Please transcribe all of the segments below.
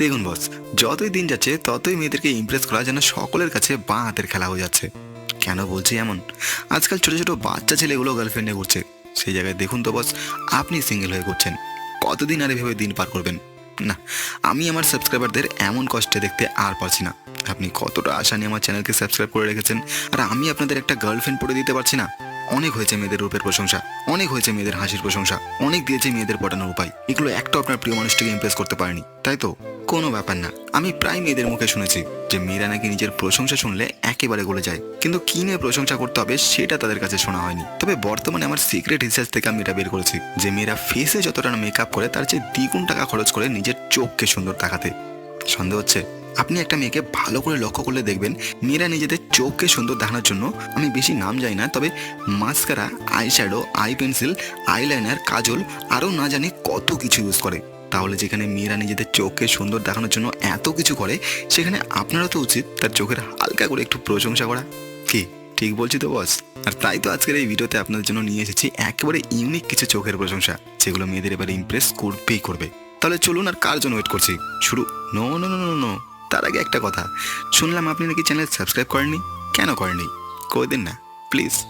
দেখুন বস যতই দিন যাচ্ছে, ততই মেয়েদেরকে ইমপ্রেস করা যেন সকলের কাছে বাঁ হাতের খেলা হয়ে যাচ্ছে। কেন বলছি এমন? আজকাল ছোট ছোট বাচ্চা ছেলেগুলো গার্লফ্রেন্ডে ঘুরছে। সেই জায়গায় দেখুন তো বস আপনি সিঙ্গেল হয়ে ঘুরছেন। কতদিন আর এভাবে দিন পার করবেন? না, আমি আমার সাবস্ক্রাইবারদের এমন কষ্টে দেখতে আর পারছি না। আপনি কতটা আশা নিয়ে আমার চ্যানেলকে সাবস্ক্রাইব করে রেখেছেন? আর আমি আপনাদের একটা গার্লফ্রেন্ড পড়ে দিতে পারছি না? অনেক হয়েছে মেয়েদের রূপের প্রশংসা, অনেক হয়েছে মেয়েদের হাসির প্রশংসা, অনেক দিয়েছে মেয়েদের পটানোর উপায়। এগুলো একটা আপনার প্রিয় মানুষটিকে ইমপ্রেস করতে পারেনি, তাই তো? কোনো ব্যাপার না। আমি প্রায় মেয়েদের মুখে শুনেছি যে মেয়েরা নাকি নিজের প্রশংসা শুনলে একেবারে গলে যায়। কিন্তু কি নিয়ে প্রশংসা করতে হবে সেটা তাদের কাছে শোনা হয়নি। তবে বর্তমানে আমার সিক্রেট রিসার্চ থেকে আমি এটা বের করেছি যে মেয়েরা ফেসে যতটা মেকআপ করে তার চেয়ে দ্বিগুণ টাকা খরচ করে নিজের চোখকে সুন্দর দেখাতে। সন্দেহ হচ্ছে আপনি একটা মেয়েকে ভালো করে লক্ষ্য করলে দেখবেন মেয়েরা নিজেদের চোখকে সুন্দর দেখানোর জন্য আমি বেশি নাম যাই না, তবে mascara, eye shadow, eye pencil, eyeliner, kajal আরও না জানি কত কিছু ইউজ করে। তাহলে যেখানে মেয়েরা নিজেদের চোখকে সুন্দর দেখানোর জন্য এত কিছু করে, সেখানে আপনারও তো উচিত তার চোখের হালকা করে একটু প্রশংসা করা। কি, ঠিক বলছি তো বস আর তাই তো আজকের এই ভিডিওতে আপনাদের জন্য নিয়ে এসেছি একেবারে ইউনিক কিছু চোখের প্রশংসা, যেগুলো মেয়েদের এবারে ইমপ্রেস করবেই করবে। তাহলে চলুন আর কার জন্য ওয়েট করছি? শুরু নো নো নো নো তার আগে একটা কথা। শুনলাম আপনি নাকি চ্যানেল সাবস্ক্রাইব করেননি? কেন করেননি? করে দিন না প্লিজ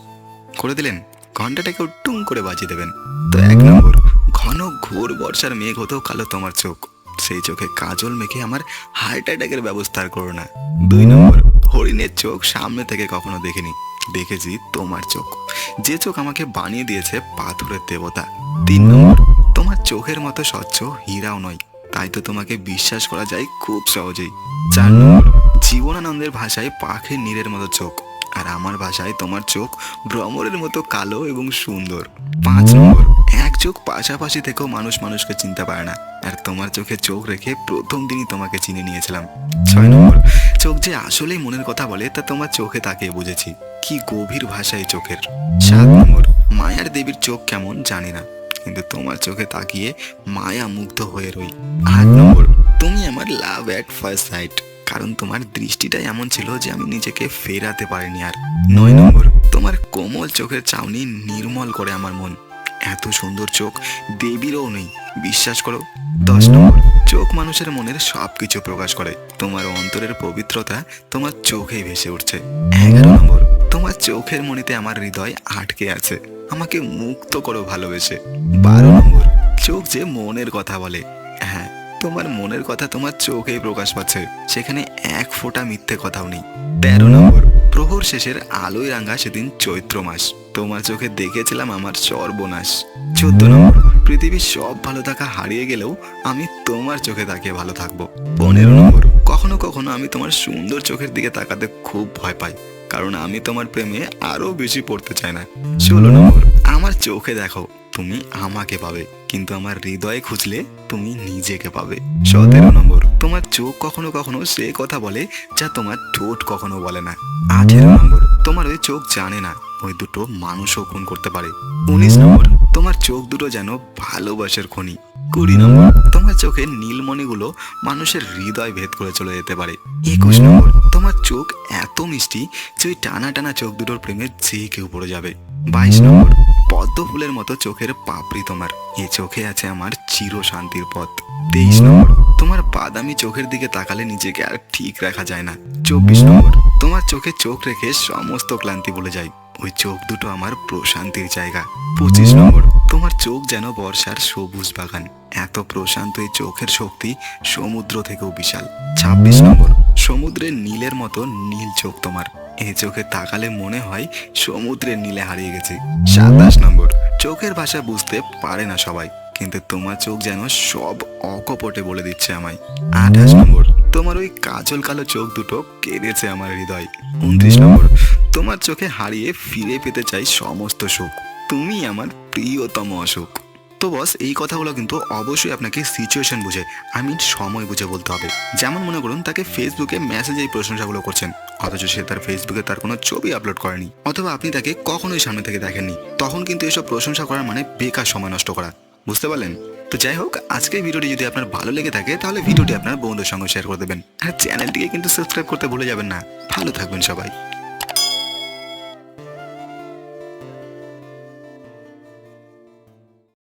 করে দিলেন ঘন্টাটাকেও টুং করে বাজিয়ে দেবেন। তো এক নম্বর, ঘন ঘোর বর্ষার মেঘ হতেও কালো তোমার চোখ। সেই চোখে কাজল মেখে আমার হার্ট অ্যাটাকের ব্যবস্থা করো না। দুই নম্বর, হরিণের চোখ সামনে থেকে কখনো দেখিনি। দেখেছি তোমার চোখ। যে চোখ আমাকে বানিয়ে দিয়েছে পাথরের দেবতা। তিন নম্বর, তোমার চোখের মতো স্বচ্ছ হীরাও নয়। তাই তো তোমাকে বিশ্বাস করা যায় খুব সহজেই। চার জীবনানন্দের ভাষায় পাখির নীরের মতো চোখ, আর আমার ভাষায় তোমার চোখ ভ্রমরের মতো কালো এবং সুন্দর। পাঁচ নম্বর, এক চোখ পাশাপাশি থেকেও মানুষ মানুষকে চিনতে পারে না, আর তোমার চোখে চোখ রেখে প্রথম দিনই তোমাকে চিনে নিয়েছিলাম। ছয় নম্বর, চোখ যে আসলেই মনের কথা বলে, তা তোমার চোখে তাকিয়ে বুঝেছি। কি গভীর ভাষা এই চোখের। সাত নম্বর, মায়ার দেবীর চোখ কেমন জানি না। কিন্তু তোমার চোখে তাকিয়ে মায়া মুগ্ধ হয়ে রই। আট নম্বর, তুমি আমার লাভ অ্যাট ফার্স্ট সাইট কারণ তোমার দৃষ্টিটাই এমন ছিল যে আমি নিজেকে ফেরাতে পারিনি আর। নয় নম্বর, তোমার কোমল চোখের চাউনি নির্মল করে আমার মন। এত সুন্দর চোখ, দেবীরও নেই, বিশ্বাস করো। দশ নম্বর, চোখ মানুষের মনের সব কিছু প্রকাশ করে। তোমার অন্তরের পবিত্রতা তোমার চোখেই ভেসে উঠছে। এগারো নম্বর চোখের মনিতে আমার হৃদয় আটকে আছে। আমাকে মুক্ত করো ভালোবেসে। বারো নম্বর, চোখ যে মনের কথা বলে। হ্যাঁ তোমার মনের কথা তোমার চোখেই প্রকাশ পাচ্ছে। সেখানে এক ফোঁটা মিথ্যে কথাও নেই। তেরো নম্বর, প্রহর শেষের আলোয় রাঙা সেদিন চৈত্র মাস। তোমার চোখে দেখেছিলাম আমার সর্বনাশ। চোদ্দ নম্বর, পৃথিবীর সব ভালো থাকা হারিয়ে গেলেও আমি তোমার চোখে তাকিয়ে ভালো থাকব। পনেরো নম্বর, কখনো কখনো আমি তোমার সুন্দর চোখের দিকে তাকাতে খুব ভয় পাই। কারণ আমি তোমার প্রেমে আরও বেশি পড়তে চাই না। ষোলো নম্বর আমার চোখে দেখো, তুমি আমাকে পাবে, কিন্তু আমার হৃদয়ে খুঁজলে তুমি নিজেকে পাবে। সতেরো নম্বর, তোমার চোখ কখনো কখনো সে কথা বলে যা তোমার ঠোঁট কখনো বলে না। আঠেরো নম্বর, তোমার ওই চোখ জানে না, ওই দুটো মানুষও খুন করতে পারে। উনিশ নম্বর, তোমার চোখ দুটো যেন ভালোবাসার খনি। কুড়ি নম্বর তোমার চোখের নীলমণিগুলো মানুষের হৃদয় ভেদ করে চলে যেতে পারে। একুশ নম্বর। তোমার চোখ এত মিষ্টি যে ওই টানা টানা চোখ দুটোর প্রেমে যে কেউ পড়ে যাবে। বাইশ নম্বর। পদ্ম ফুলের মতো চোখের পাপড়ি তোমার। এ চোখে আছে আমার চির শান্তির পথ। তেইশ নম্বর। তোমার বাদামি চোখের দিকে তাকালে নিজেকে আর ঠিক রাখা যায় না। চব্বিশ নম্বর। তোমার চোখে চোখ রেখে সমস্ত ক্লান্তি বলে যায় ওই চোখ দুটো আমার প্রশান্তির জায়গা। পঁচিশ নম্বর। তোমার চোখ যেন বর্ষার সবুজ বাগান। এত প্রশান্ত এই চোখের শক্তি সমুদ্র থেকেও বিশাল। ছাব্বিশ নম্বর সমুদ্রের নীলের মতো নীল চোখ তোমার। এই চোখে তাকালে মনে হয় সমুদ্রের নীলে হারিয়ে গেছে। সাতাশ নম্বর চোখের ভাষা বুঝতে পারে না সবাই কিন্তু তোমার চোখ যেন সব অকপটে বলে দিচ্ছে আমায়। আঠাশ নম্বর তোমার ওই কাজল কালো চোখ দুটো কেঁদেছে আমার হৃদয়। উনত্রিশ নম্বর তোমার চোখে হারিয়ে ফিরে পেতে চাই সমস্ত সুখ। তুমি আমার প্রিয়তম অসুখ তো বস, এই কথাগুলো কিন্তু অবশ্যই আপনাকে সিচুয়েশন বুঝে আই মিন সময় বুঝে বলতে হবে। যেমন মনে করুন, তাকে ফেসবুকে মেসেজে এই প্রশংসাগুলো করছেন, অথচ সে তার ফেসবুকে তার কোনো ছবি আপলোড করেনি, অথবা আপনি তাকে কখনোই সামনে থেকে দেখেননি। তখন কিন্তু এসব প্রশংসা করার মানে বেকার সময় নষ্ট করা, বুঝতে পারলেন? তো যাই হোক, আজকের ভিডিওটি যদি আপনার ভালো লেগে থাকে, তাহলে ভিডিওটি আপনার বন্ধুদের সঙ্গে শেয়ার করে দেবেন। আর চ্যানেলটিকে কিন্তু সাবস্ক্রাইব করতে ভুলে যাবেন না। ভালো থাকবেন সবাই।